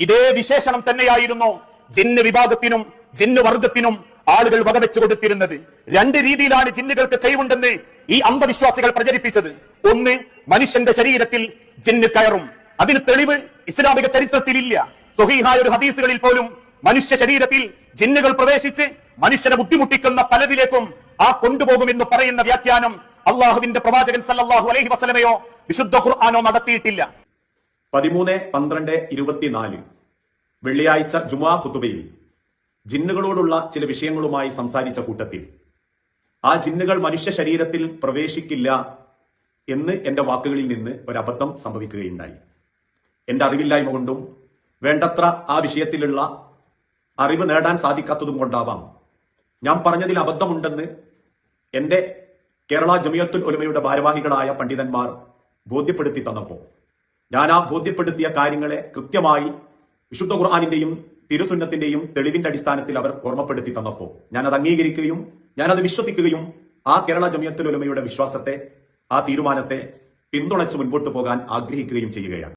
ഇതേ വിശേഷണം തന്നെയായിരുന്നു ജിന്ന് വിഭാഗത്തിനും ജിന്ന് വർഗത്തിനും ആളുകൾ വകവെച്ചു കൊടുത്തിരുന്നത്. രണ്ട് രീതിയിലാണ് ജിന്നുകൾക്ക് കഴിവുണ്ടെന്ന് ഈ അന്ധവിശ്വാസികൾ പ്രചരിപ്പിച്ചത്. ഒന്ന് മനുഷ്യന്റെ ശരീരത്തിൽ ജിന്ന് കയറും. അതിന് തെളിവ് ഇസ്ലാമിക ചരിത്രത്തിലില്ല. സ്വഹീഹായ ഒരു ഹദീസുകളിൽ പോലും മനുഷ്യ ശരീരത്തിൽ ജിന്നുകൾ പ്രവേശിച്ച് മനുഷ്യനെ ബുദ്ധിമുട്ടിക്കുന്ന പലതിലേക്കും ആ കൊണ്ടുപോകുമെന്ന് പറയുന്ന വ്യാഖ്യാനം അള്ളാഹുവിന്റെ പ്രവാചകൻ സല്ലാഹു അലഹി വസല്ലമയോ വിശുദ്ധ ഖുർആാനോ നടത്തിയിട്ടില്ല. പതിമൂന്ന് പന്ത്രണ്ട് ഇരുപത്തിനാല്. വെള്ളിയാഴ്ച ജുമാ ഹുത്തുബയിൽ ജിന്നുകളോടുള്ള ചില വിഷയങ്ങളുമായി സംസാരിച്ച കൂട്ടത്തിൽ ആ ജിന്നുകൾ മനുഷ്യ ശരീരത്തിൽ പ്രവേശിക്കില്ല എന്ന് എന്റെ വാക്കുകളിൽ നിന്ന് ഒരു അബദ്ധം സംഭവിക്കുകയുണ്ടായി. എന്റെ അറിവില്ലായ്മ കൊണ്ടും വേണ്ടത്ര ആ വിഷയത്തിലുള്ള അറിവ് നേടാൻ സാധിക്കാത്തതും കൊണ്ടാവാം. ഞാൻ പറഞ്ഞതിൽ അബദ്ധമുണ്ടെന്ന് എന്റെ കേരള ജമിയത്തുൽ ഉലമയുടെ ഭാരവാഹികളായ പണ്ഡിതന്മാർ ബോധ്യപ്പെടുത്തി തന്നപ്പോൾ. ഞാൻ ആ ബോധ്യപ്പെടുത്തിയ കാര്യങ്ങളെ കൃത്യമായി വിശുദ്ധ ഖുർആാനിന്റെയും തിരുസുന്നത്തിന്റെയും തെളിവിന്റെ അടിസ്ഥാനത്തിൽ അവർ ഓർമ്മപ്പെടുത്തി തന്നപ്പോൾ ഞാനത് അംഗീകരിക്കുകയും അത് വിശ്വസിക്കുകയും ആ കേരള ജമിയത്തിലൊലുമയുടെ വിശ്വാസത്തെ ആ തീരുമാനത്തെ പിന്തുണച്ച് മുൻപോട്ട് പോകാൻ ആഗ്രഹിക്കുകയും ചെയ്യുകയാണ്.